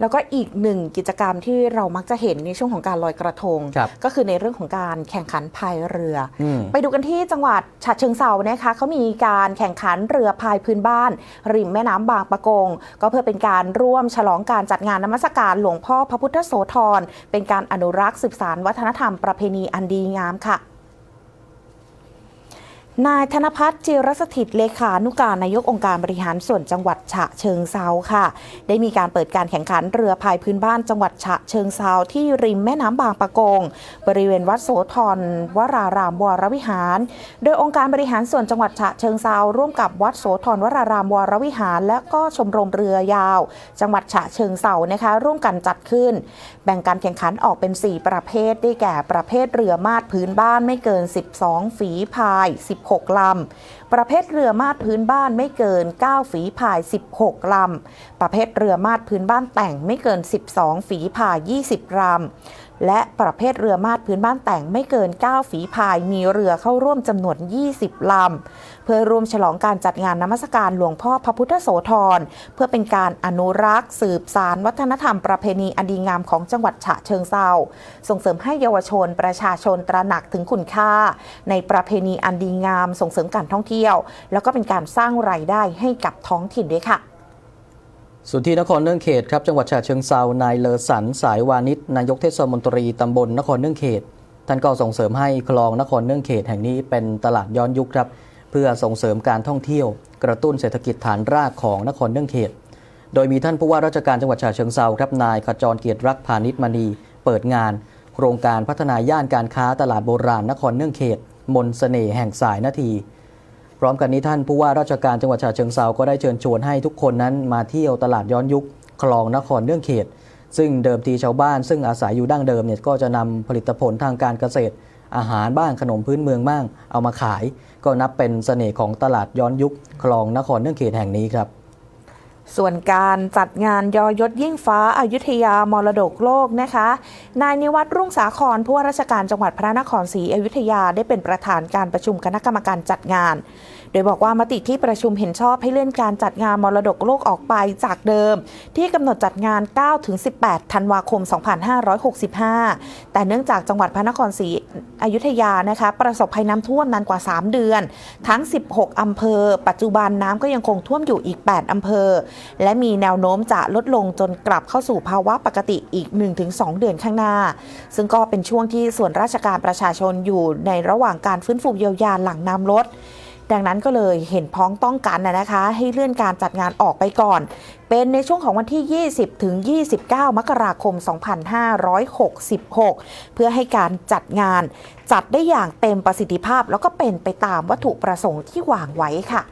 แล้วก็อีกหนึ่งกิจกรรมที่เรามักจะเห็นในช่วงของการลอยกระทง ครับก็คือในเรื่องของการแข่งขันพายเรือออืมไปดูกันที่จังหวัดฉะเชิงเซานะคะเขามีการแข่งขันเรือพายพื้นบ้าน ริมแม่น้ำบางปะกง ก็เพื่อเป็นการร่วมฉลองการจัดงานนมัสการหลวงพ่อพระพุทธโสธรเป็นการอนุรักษ์สืบสานวัฒนธรรมประเพณีอันดีงามค่ะ นายธนพัฒน์จิรสถิตเลขานุการนายกองค์การบริหารส่วนจังหวัดฉะเชิงเซาค่ะ ได้มีการเปิดการแข่งขันเรือพายพื้นบ้านจังหวัดฉะเชิงเซาที่ริมแม่น้ำบางปะกง บริเวณวัดโสธรวรารามวรวิหาร โดยองค์การบริหารส่วนจังหวัดฉะเชิงเซาร่วมกับวัดโสธรวรารามวรวิหาร และก็ชมรมเรือยาว จังหวัดฉะเชิงเซานะคะ ร่วมกันจัดขึ้น แบ่งการแข่งขันออกเป็น 4 ประเภทได้แก่ประเภทเรือมาดพื้นบ้านไม่เกิน 12 ฝีพาย16 ลำ ประเภทเรือมาดพื้นบ้านไม่เกิน 9 ฝีพาย 16 ลำ ประเภทเรือมาดพื้นบ้านแต่งไม่เกิน 12 ฝีพาย 20 ลำ และประเภทเรือมาดพื้นบ้านแต่งไม่เกิน 9 ฝีพาย มีเรือเข้าร่วมจำนวน 20 ลำ เพื่อร่วมฉลองการจัดงานนมัสการหลวงพ่อพระพุทธโสธร เพื่อเป็นการอนุรักษ์ สืบสารวัฒนธรรมประเพณีอันดีงามของจังหวัดฉะเชิงเซาส่งเสริมให้เยาวชนประชาชนตระหนักถึงคุณค่า ในประเพณีอันดีงามาม ส่งเสริมการท่องเที่ยว แล้วก็เป็นการสร้างรายได้ให้กับท้องถิ่นด้วยค่ะส่วนที่นครเนื่องเขตครับจังหวัดฉะเชิงเซานายเลอสันสายวานิชนายกเทศมนตรีตำบลนครเนื่องเขต ท่านก็ส่งเสริมให้คลองนครเนื่องเขตแห่งนี้เป็นตลาดย้อนยุคครับเพื่อส่งเสริมการท่องเที่ยว กระตุ้นเศรษฐกิจฐานรากของนครเนื่องเขต โดยมีท่านผู้ว่าราชการจังหวัดฉะเชิงเซาครับนายขจรเกียรติรักพาณิชมณี เปิดงาน โครงการพัฒนาย่านการค้าตลาดโบราณนครเนื่องเขต มนสเสน่ห์แห่งสายนาที พร้อมกันนี้ท่านผู้ว่าราชการจังหวัดฉะเชิงเซาก็ได้เชิญชวนให้ทุกคนนั้นมาเที่ยวตลาดย้อนยุคคลองนครเนื่องเขต ซึ่งเดิมทีชาวบ้านซึ่งอาศัยอยู่ดั้งเดิมเนี่ยก็จะนำผลิตผลทางการเกษตร อาหารบ้างขนมพื้นเมืองบ้างเอามาขาย ก็นับเป็นเสน่ห์ของตลาดย้อนยุคคลองนครเนื่องเขตแห่งนี้ครับ ส่วนการจัดงานยอยศยิ่งฟ้าอายุทยามรดกโลกนะคะ นายนิวัฒน์รุ่งสาครผู้ว่าราชการจังหวัดพระนครศรีอยุธยาได้เป็นประธานการประชุมคณะกรรมการจัดงาน โดยบอกว่ามติที่ประชุมเห็นชอบให้เลื่อนการจัดงานมรดกโลกออกไปจากเดิม ที่กำหนดจัดงาน 9-18 ธันวาคม 2565 แต่เนื่องจากจังหวัดพระนครศรีอยุธยานะคะประสบภัยน้ำท่วมนานกว่า 3 เดือน ทั้ง 16อำเภอ ปัจจุบันน้ำก็ยังคงท่วมอยู่อีก 8อำเภอและมีแนวโน้มจะลดลงจนกลับเข้าสู่ภาวะปกติอีก 1-2 เดือนข้างหน้า ซึ่งก็เป็นช่วงที่ส่วนราชการประชาชนอยู่ในระหว่างการฟื้นฟูเยียวยาหลังน้ำลดดังนั้นก็เลยเห็นพ้องต้องกันนะคะ ให้เลื่อนการจัดงานออกไปก่อน เป็นในช่วงของวันที่ 20 ถึง 29 มกราคม 2566 เพื่อให้การจัดงานจัดได้อย่างเต็มประสิทธิภาพ แล้วก็เป็นไปตามวัตถุประสงค์ที่วางไว้ค่ะ